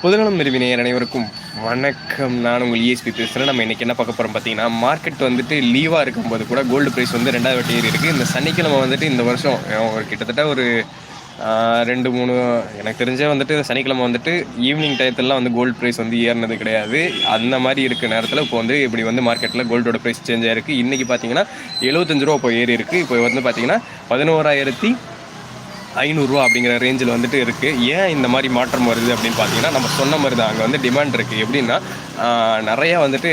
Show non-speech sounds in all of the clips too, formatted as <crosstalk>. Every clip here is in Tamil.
பொதுநலம் விரும்பினர் அனைவருக்கும் வணக்கம். நான் உங்கள் இஎஸ்பி பேசுகிறேன் நம்ம இன்றைக்கி என்ன பார்க்க போகிறோம் பார்த்தீங்கன்னா மார்க்கெட் வந்துட்டு லீவாக இருக்கும்போது கூட கோல்டு ப்ரைஸ் வந்து ரெண்டாவது வாட்டி ஏறி இருக்குது இந்த சனிக்கிழமை வந்துட்டு இந்த வருஷம் ஒரு கிட்டத்தட்ட ஒரு ரெண்டு மூணு எனக்கு தெரிஞ்சே வந்துட்டு சனிக்கிழமை வந்துட்டு ஈவினிங் டயத்துலலாம் வந்து கோல்டு ப்ரைஸ் வந்து ஏறினது கிடையாது. அந்த மாதிரி இருக்க நேரத்தில் இப்போ வந்து இப்படி வந்து மார்க்கெட்டில் கோல்டோட ப்ரைஸ் சேஞ்ச் ஆயிருக்கு. இன்றைக்கி பார்த்தீங்கன்னா எழுபத்தஞ்சு ரூபா இப்போ ஏறி இருக்குது இப்போ வந்து பார்த்தீங்கன்னா பதினோராயிரத்தி ஐநூறுரூவா அப்படிங்கிற ரேஞ்சில் வந்துட்டு இருக்குது ஏன் இந்த மாதிரி மாற்றம் வருது அப்படின்னு பார்த்தீங்கன்னா நம்ம சொன்ன மாதிரி தான் அங்கே வந்து டிமாண்ட் இருக்குது எப்படின்னா நிறையா வந்துட்டு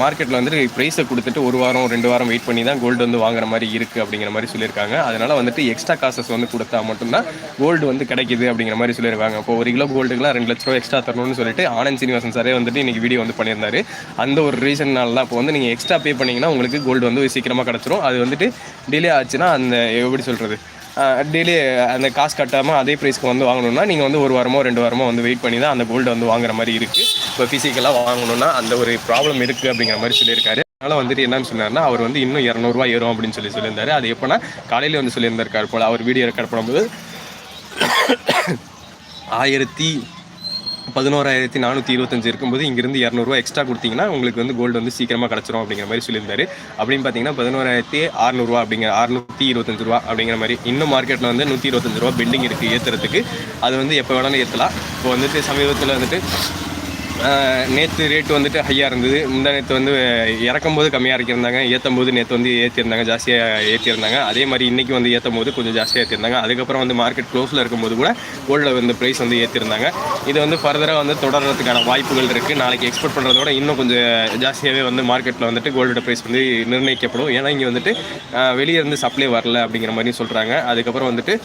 மார்க்கெட்டில் வந்துட்டு ப்ரைஸை கொடுத்துட்டு ஒரு வாரம் ரெண்டு வாரம் வெயிட் பண்ணி தான் கோல்டு வந்து வாங்குற மாதிரி இருக்குது அப்படிங்கிற மாதிரி சொல்லியிருக்காங்க. அதனால் வந்துட்டு எக்ஸ்ட்ரா காசஸ் வந்து கொடுத்தா மட்டும்தான் கோல்டு வந்து கிடைக்குது அப்படிங்கிற மாதிரி சொல்லியிருக்காங்க. இப்போ ஒரு கிலோ கோல்டுக்குலாம் ரெண்டு லட்ச ரூபா எக்ஸ்ட்ரா தரணும்னு சொல்லிட்டு ஆனந்த் சீனிவாசன் சாரே வந்துட்டு இன்றைக்கி வீடியோ வந்து பண்ணியிருந்தாரு. அந்த ஒரு ரீசன்னால தான் இப்போ வந்து நீங்கள் எக்ஸ்ட்ரா பே பண்ணிங்கன்னா உங்களுக்கு கோல்டு வந்து சீக்கிரமாக கிடச்சிரும். அது வந்துட்டு டிலே ஆச்சுன்னா அந்த எப்படி சொல்கிறது டெய்லி அந்த காசு கட்டாமல் அதே ப்ரைஸ்க்கு வந்து வாங்கணும்னா நீங்கள் வந்து ஒரு வாரமோ ரெண்டு வாரமோ வந்து வெயிட் பண்ணி தான் அந்த கோல்டு வந்து வாங்குற மாதிரி இருக்குது இப்போ ஃபிசிக்கலாக வாங்கணும்னா அந்த ஒரு ப்ராப்ளம் இருக்குது அப்படிங்கிற மாதிரி சொல்லியிருக்காரு. அதனால் வந்துட்டு என்னன்னு சொன்னார்னா அவர் வந்து இன்னும் இரநூறுவா ஏறும் அப்படின்னு சொல்லி சொல்லியிருந்தாரு. அது எப்போனா காலையில் வந்து சொல்லியிருந்திருக்காரு போல் அவர் வீடியோ ரெக்கார்ட் பண்ணும்போது ஆயிரத்தி பதினோராயிரத்தி நானூற்றி இருபத்தஞ்சு இருக்கும்போது இங்கேருந்து இரநூறுவா எக்ஸ்ட்ரா கொடுத்தீங்கன்னா உங்களுக்கு வந்து கோல்டு வந்து சீக்கிரமாக கிடச்சிரும் அப்படிங்கிற மாதிரி சொல்லியிருந்தாரு. அப்படின்னு பார்த்தீங்கன்னா பதினோராயிரத்தி அறநூறுவா அப்படிங்கிற அறுநூற்றி இருபத்தஞ்சு ரூபா அப்படிங்கிற மாதிரி இன்னும் மார்க்கெட்டில் வந்து நூற்றி இருபத்தஞ்சு ரூபா பெண்டிங் இருக்குது ஏற்றுறதுக்கு அது வந்து எப்போ வேணாலும் ஏற்றலாம் இப்போ வந்துட்டு சமீபத்தில் வந்துட்டு நேற்று ரேட் வந்துட்டு ஹையாக இருந்தது. முந்தா நேற்று வந்து இறக்கும்போது கம்மியாக இறக்கியிருந்தாங்க. ஏற்றும் போது நேற்று வந்து ஏற்றிருந்தாங்க ஜாஸ்தியாக ஏற்றிருந்தாங்க அதே மாதிரி இன்றைக்கி வந்து ஏற்றும் போது கொஞ்சம் ஜாஸ்தியாக ஏற்றிருந்தாங்க அதுக்கப்புறம் வந்து மார்க்கெட் க்ளோஸில் இருக்கும்போது கூட கோல்டில் வந்து ப்ரைஸ் வந்து ஏற்றிருந்தாங்க இது வந்து ஃபர்தராக வந்து தொடர்றதுக்கான வாய்ப்புகள் இருக்குது நாளைக்கு எக்ஸ்போர்ட் பண்ணுறதோட இன்னும் கொஞ்சம் ஜாஸ்தியாகவே வந்து மார்க்கெட்டில் வந்துட்டு கோல்டோட ப்ரைஸ் வந்து நிர்ணயிக்கப்படும். ஏன்னா இங்கே வந்துட்டு வெளியே இருந்து சப்ளை வரல அப்படிங்கிற மாதிரி சொல்கிறாங்க அதுக்கப்புறம் வந்துட்டு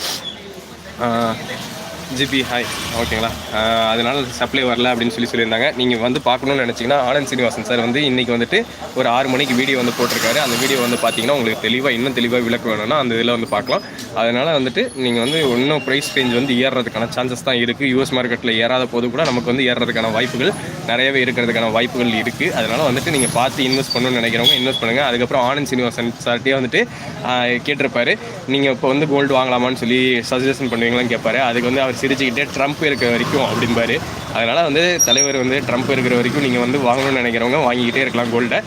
ஜிபி ஹாய் ஓகேங்களா? அதனால் அதனால சப்ளை வரல அப்படின்னு சொல்லி சொல்லியிருந்தாங்க. நீங்கள் வந்து பார்க்கணும்னு நினச்சிங்கன்னா ஆனந்த் சீனிவாசன் சார் வந்து இன்றைக்கி வந்துட்டு ஒரு ஆறு மணிக்கு வீடியோ வந்து போட்டிருக்காரு. அந்த வீடியோ வந்து பார்த்தீங்கன்னா உங்களுக்கு தெளிவாக இன்னும் தெளிவாக விளக்கு வேணும்னா அந்த இதில் வந்து பார்க்கலாம். அதனால் வந்துட்டு நீங்கள் வந்து இன்னும் ப்ரைஸ் ரேஞ்ச் வந்து ஏறுறதுக்கான சான்சஸ் தான் இருக்குது யூஎஸ் மார்க்கெட்டில் ஏறாத போது கூட நமக்கு வந்து ஏறுறதுக்கான வாய்ப்புகள் நிறையவே இருக்கிறதுக்கான வாய்ப்புகள் இருக்குது அதனால் வந்துட்டு நீங்கள் பார்த்து இன்வெஸ்ட் பண்ணணும்னு நினைக்கிறவங்க இன்வெஸ்ட் பண்ணுங்கள் அதுக்கப்புறம் ஆனந்த் சீனிவாசன் சார்ட்டே வந்துட்டு கேட்டிருப்பாரு. நீங்கள் இப்போ வந்து கோல்டு வாங்கலாமான்னு சொல்லி சஜஷன் பண்ணுவீங்களான்னு கேட்பாரு அதுக்கு வந்து அவர் சிரிச்சுக்கிட்டே ட்ரம்ப் இருக்கிற வரைக்கும் அப்படிம்பாரு. அதனால் வந்து தலைவர் வந்து ட்ரம்ப் இருக்கிற வரைக்கும் நீங்கள் வந்து வாங்கணும்னு நினைக்கிறவங்க வாங்கிக்கிட்டே இருக்கலாம் கோல்டை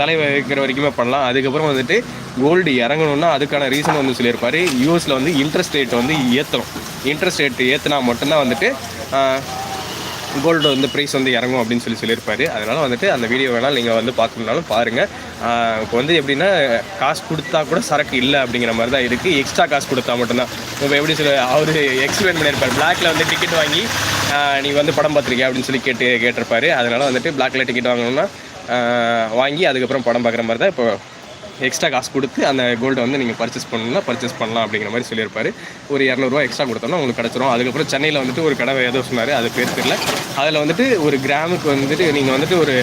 தலைவர் இருக்கிற வரைக்குமே பண்ணலாம். அதுக்கப்புறம் வந்துட்டு கோல்டு இறங்கணும்னா அதுக்கான ரீசன் வந்து சொல்லியிருப்பார். யூஎஸில் வந்து இன்ட்ரெஸ்ட் ரேட் வந்து ஏற்றணும் இன்ட்ரெஸ்ட் ரேட் ஏற்றினா மட்டும்தான் வந்துட்டு கோல்டு வந்து ப்ரைஸ் வந்து இறங்கும் அப்படின்னு சொல்லி சொல்லியிருப்பாரு. அதனால் வந்துட்டு அந்த வீடியோ வேணால் நீங்கள் வந்து பார்க்கணுன்னாலும் பாருங்கள் இப்போ வந்து எப்படின்னா காசு கொடுத்தா கூட சரக்கு இல்லை அப்படிங்கிற மாதிரி தான் இருக்குது எக்ஸ்ட்ரா காசு கொடுத்தா மட்டும்தான். இப்போ எப்படி சொல்ல அவர் எக்ஸ்பிளைன் பண்ணியிருப்பார். பிளாக்ல வந்து டிக்கெட் வாங்கி நீ வந்து படம் பார்த்துருக்கியா அப்படின்னு சொல்லி கேட்டு கேட்டிருப்பாரு. அதனால் வந்துட்டு பிளாக்ல டிக்கெட் வாங்கணும்னா வாங்கி அதுக்கப்புறம் படம் பார்க்குற மாதிரி தான் இப்போ எக்ஸ்ட்ரா காசு கொடுத்து அந்த கோல்டை வந்து நீங்கள் பர்ச்சேஸ் பண்ணணும்னா பர்ச்சேஸ் பண்ணலாம் அப்படிங்கிற மாதிரி சொல்லியிருப்பாரு. ஒரு இரநூறுவா எக்ஸ்ட்ரா கொடுத்தோம்னா உங்களுக்கு கிடச்சிரும். அதுக்கப்புறம் சென்னையில் வந்துட்டு ஒரு கடை ஏதோ சொன்னார் அது பேர் தெரியல. அதில் வந்துட்டு ஒரு கிராமுக்கு வந்துட்டு நீங்கள் வந்துட்டு ஒரு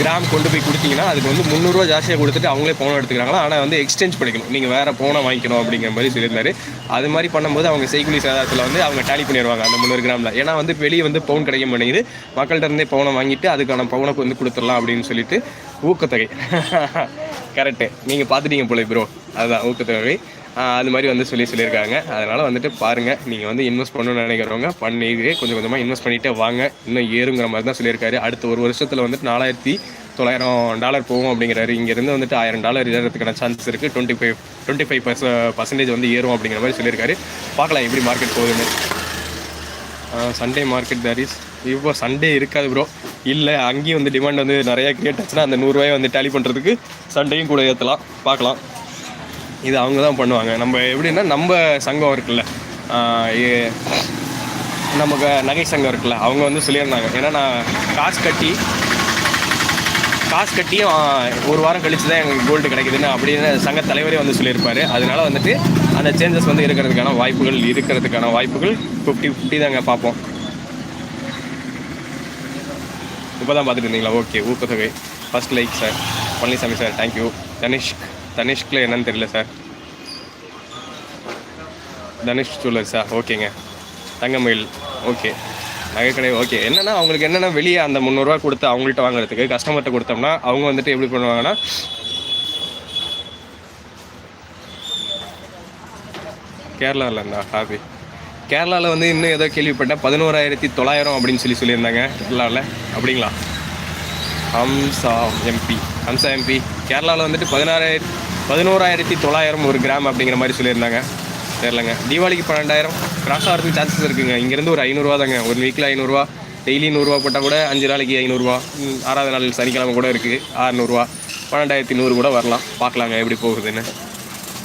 கிராம் கொண்டு போய் கொடுத்தீங்கன்னா அதுக்கு வந்து முந்நூறுரூவா ஜாஸ்தியாக கொடுத்துட்டு அவங்களே போனை எடுத்துக்கிறாங்களா? ஆனால் வந்து எக்ஸ்சேஞ்ச் பண்ணிக்கணும். நீங்கள் வேறு பவுனை வாங்கிக்கணும் அப்படிங்கிற மாதிரி சொல்லியிருந்தாரு. அது மாதிரி பண்ணும்போது அவங்க செய்குலி சேதாரத்தில் வந்து அவங்க டேலி பண்ணிடுவாங்க அந்த முந்நூறு கிராமில். ஏன்னா வந்து வெளியே வந்து பவுன் கிடைக்க மாட்டேங்குது. மக்கள்கிட்ட இருந்தே பவுனை வாங்கிட்டு அதுக்கான பவுனுக்கு வந்து கொடுத்துடலாம் அப்படின்னு சொல்லிட்டு ஊக்கத்தொகை. <laughs> கரெக்டு நீங்கள் பார்த்துட்டீங்க போல ப்ரோ அதுதான் ஊக்கத்தொகை. அது மாதிரி வந்து சொல்லி சொல்லியிருக்காங்க. அதனால் வந்துட்டு பாருங்கள் நீங்கள் வந்து இன்வெஸ்ட் பண்ணணும்னு நினைக்கிறவங்க பண்ணி கொஞ்சம் கொஞ்சமாக இன்வெஸ்ட் பண்ணிகிட்டே வாங்க. இன்னும் ஏறுங்கிற மாதிரி தான் சொல்லியிருக்காரு. அடுத்த ஒரு வருஷத்தில் வந்துட்டு நாலாயிரத்தி தொள்ளாயிரம் டாலர் போகும் அப்படிங்கிறாரு. இங்கேருந்து வந்துட்டு ஆயிரம் டாலர் ஏறதுக்கான சான்ஸ் இருக்குது twenty five twenty five percentage வந்து ஏறும் அப்படிங்கிற மாதிரி சொல்லியிருக்காரு. பார்க்கலாம் எப்படி மார்க்கெட் போகுதுன்னு. சண்டே மார்க்கெட் தர் இஸ் இப்போ சண்டே இருக்காது ப்ரோ இல்லை அங்கேயும் வந்து டிமாண்ட் வந்து நிறையா கிரியேட் ஆச்சுன்னா அந்த நூறுரூவாயை வந்து டேலி பண்ணுறதுக்கு சண்டையும் கூட ஏற்றலாம் பார்க்கலாம். இது அவங்க தான் பண்ணுவாங்க. நம்ம எப்படின்னா நம்ம சங்கம் இருக்குல்ல. ஏ- நமக்கு நகை சங்கம் இருக்குல்ல அவங்க வந்து சொல்லியிருந்தாங்க. ஏன்னா நான் காசு கட்டி காசு கட்டியும் ஒரு வாரம் கழிச்சு தான் எங்களுக்கு கோல்டு கிடைக்குதுன்னு அப்படின்னு சங்க தலைவரே வந்து சொல்லியிருப்பார். அதனால வந்துட்டு அந்த சேஞ்சஸ் வந்து இருக்கிறதுக்கான வாய்ப்புகள் இருக்கிறதுக்கான வாய்ப்புகள் ஃபிஃப்டி ஃபிஃப்டி தாங்க பார்ப்போம். இப்போ தான் பார்த்துட்டு இருந்தீங்களா? ஓகே ஊக்கத்தொகை. First like sir Palaniswami sir thank you Tanishq தனிஷ்கில் என்னன்னு தெரியல சார். தனுஷ் ஜுவல்லர்ஸா சார் ஓகேங்க. தங்கமயில். ஓகே. நகைக்கடை ஓகே. என்னென்னா அவங்களுக்கு என்னென்னா வெளியே அந்த முந்நூறுரூவா கொடுத்து அவங்கள்ட்ட வாங்குறதுக்கு கஸ்டமர்கிட்ட கொடுத்தோம்னா அவங்க வந்துட்டு எப்படி பண்ணுவாங்கன்னா கேரளாவில் இருந்தா ஹாபி கேரளாவில் வந்து இன்னும் ஏதோ கேள்விப்பட்டேன் பதினோராயிரத்தி தொள்ளாயிரம் அப்படின்னு சொல்லி சொல்லியிருந்தாங்க கேரளாவில் அப்படிங்களா? ஹம்சா எம்பி. ஹம்சா எம்பி. கேரளாவில் வந்துட்டு பதினாறாயிரத்தி பதினோராயிரத்தி தொள்ளாயிரம் ஒரு கிராம் அப்படிங்கிற மாதிரி சொல்லியிருந்தாங்க. தெரிலங்க தீபாவளிக்கு பன்னெண்டாயிரம். கிராஸ் ஆகிறதுக்கு சான்சஸ் இருக்குங்க. இங்கேருந்து ஒரு ஐநூறுரூவா தாங்க ஒரு வீக்கில் ஐநூறுரூவா டெய்லி நூறுரூவா போட்டால் கூட அஞ்சு நாளைக்கு ஐநூறுரூவா ஆறாவது நாள் சனிக்கிழமை கூட இருக்குது ஆறுநூறுவா. பன்னெண்டாயிரத்தி நூறு கூட வரலாம். பார்க்கலாங்க எப்படி போகுதுன்னு.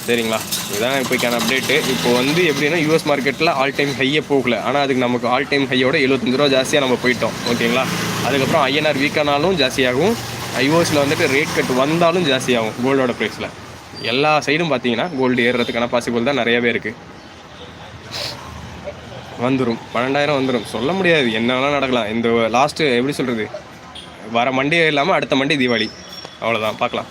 சரிங்களா? இதுதான் இப்போக்கான அப்டேட்டு இப்போ வந்து எப்படின்னா யூஎஸ் மார்க்கெட்டில் ஆல் டைம் ஹையே போகல. ஆனால் அதுக்கு நமக்கு ஆல் டைம் ஹையோட எழுபத்தஞ்சு ரூபா ஜாஸ்தியாக நம்ம போயிட்டோம். ஓகேங்களா? அதுக்கப்புறம் ஐஎன்ஆர் வீக்கானாலும் ஜாஸ்தியாகும். ஐஓஎஸில் வந்துட்டு ரேட் கட் வந்தாலும் ஜாஸ்தியாகும். கோல்டோட ப்ரைஸில் எல்லா சைடும் பார்த்தீங்கன்னா கோல்டு ஏறுறதுக்கான பாசிபிள் தான் நிறையவே இருக்குது வந்துடும் பன்னெண்டாயிரம் வந்துடும் சொல்ல முடியாது. என்ன வேணால் நடக்கலாம். இந்த லாஸ்ட்டு எப்படி சொல்கிறது வர மண்டே இல்லாமல் அடுத்த மண்டே தீபாவளி. அவ்வளோதான் பார்க்கலாம்.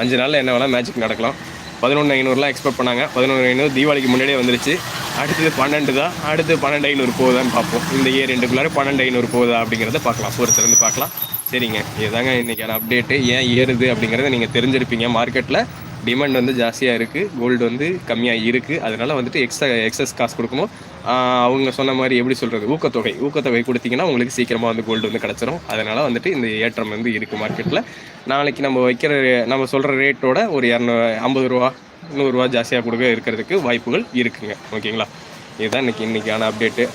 அஞ்சு நாளில் என்ன வேணால் மேஜிக் நடக்கலாம். பதினொன்று ஐநூறுலாம் எக்ஸ்பெக்ட் பண்ணாங்க. பதினொன்று ஐநூறு தீபாவளிக்கு முன்னாடியே வந்துருச்சு. அடுத்தது பன்னெண்டு தான். அடுத்து பன்னெண்டு ஐநூறு போகுதான்னு பார்ப்போம். இந்த இயர் ரெண்டுக்குள்ளார பன்னெண்டு ஐநூறு போகுதா அப்படிங்கிறத பார்க்கலாம். பொறுத்திருந்து பார்க்கலாம். சரிங்க. இதுதாங்க இன்றைக்கான அப்டேட்டு ஏன் ஏறுது அப்படிங்கிறத நீங்கள் தெரிஞ்சிருப்பீங்க. மார்க்கெட்டில் டிமாண்ட் வந்து ஜாஸ்தியாக இருக்குது கோல்டு வந்து கம்மியாக இருக்குது அதனால் வந்துட்டு எக்ஸ்ட்ரா எக்ஸஸ் காசு கொடுக்கணும். அவங்க சொன்ன மாதிரி எப்படி சொல்கிறது ஊக்கத்தொகை. ஊக்கத்தொகை கொடுத்தீங்கன்னா உங்களுக்கு சீக்கிரமாக வந்து கோல்டு வந்து கிடச்சிரும். அதனால் வந்துட்டு இந்த ஏற்றம் வந்து இருக்குது மார்க்கெட்டில் நாளைக்கு நம்ம வைக்கிற நம்ம சொல்கிற ரேட்டோட ஒரு இரநூ ஐம்பது ரூபா நூறுரூவா ஜாஸ்தியாக கொடுக்க இருக்கிறதுக்கு வாய்ப்புகள் இருக்குங்க. ஓகேங்களா? இதுதான் இன்னைக்கு இன்றைக்கான அப்டேட்டு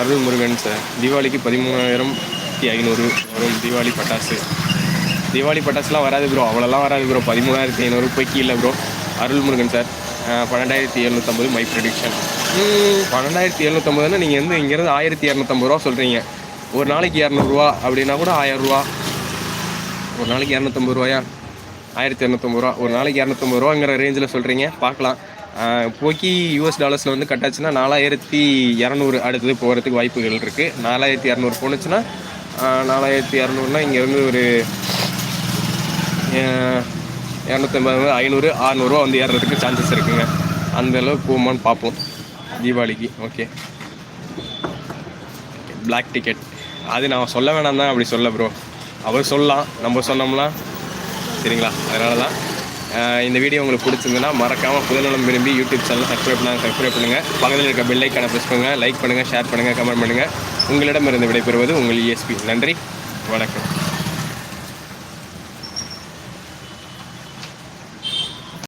அருள் முருகன் சார் தீபாவளிக்கு பதிமூணாயிரம் ஐநூறு வரும் தீபாவளி பட்டாசு. தீபாவளி பட்டாசுலாம் வராது ப்ரோ அவ்வளோலாம் வராது ப்ரோ பதிமூணாயிரத்தி ஐநூறு போய் கீழே ப்ரோ அருள் முருகன் சார் பன்னெண்டாயிரத்தி எழுநூற்றம்பது மை. ப்ரொடிக்ஷன் பன்னெண்டாயிரத்தி எழுநூற்றம்பதுன்னா நீங்கள் வந்து இங்கேருந்து ஆயிரத்தி இரநூத்தம்பது ரூபா சொல்கிறீங்க ஒரு நாளைக்கு இரநூறுவா அப்படின்னா கூட ஆயிரரூவா ஒரு நாளைக்கு இரநூத்தம்பது ரூபாயா? ஆயிரத்தி இரநூத்தம்பது ரூபா. ஒரு நாளைக்கு இரநூத்தம்பது ரூபாங்கிற ரேஞ்சில் சொல்கிறீங்க பார்க்கலாம். இப்போக்கி யூஎஸ் டாலர்ஸில் வந்து கட்டாச்சுன்னா நாலாயிரத்தி இரநூறு அடுத்தது போகிறதுக்கு வாய்ப்புகள் இருக்குது நாலாயிரத்தி இரநூறு போணுச்சுன்னா நாலாயிரத்தி இரநூறுனா இங்கேருந்து ஒரு இரநூத்தம்பது ஐநூறு அறநூறுவா வந்து ஏறுறதுக்கு சான்சஸ் இருக்குங்க. அந்த அளவுக்கு போகுமான்னு பார்ப்போம் தீபாவளிக்கு ஓகே பிளாக் டிக்கெட் அது நான் சொல்ல வேணாம் தான் அப்படி சொல்ல ப்ரோ அவர் சொல்லலாம். நம்ம சொன்னோம்னா சரிங்களா? அதனால தான் இந்த வீடியோ உங்களுக்கு பிடிச்சிருந்ததுன்னா மறக்காமல் புதுநலம் விரும்பி யூடியூப் சேனல் சப்ஸ்கிரைப் பண்ணாங்க சப்ஸ்கிரைப் பண்ணுங்கள் பக்கத்தில் இருக்க பெல்லைக்கான ஐக்கானை ப்ரெஸ் பண்ணுங்கள் லைக் பண்ணுங்கள் ஷேர் பண்ணுங்கள் கமெண்ட் பண்ணுங்கள் உங்களிடமிருந்து விடைபெறுவது உங்கள் இஎஸ்பி நன்றி வணக்கம்.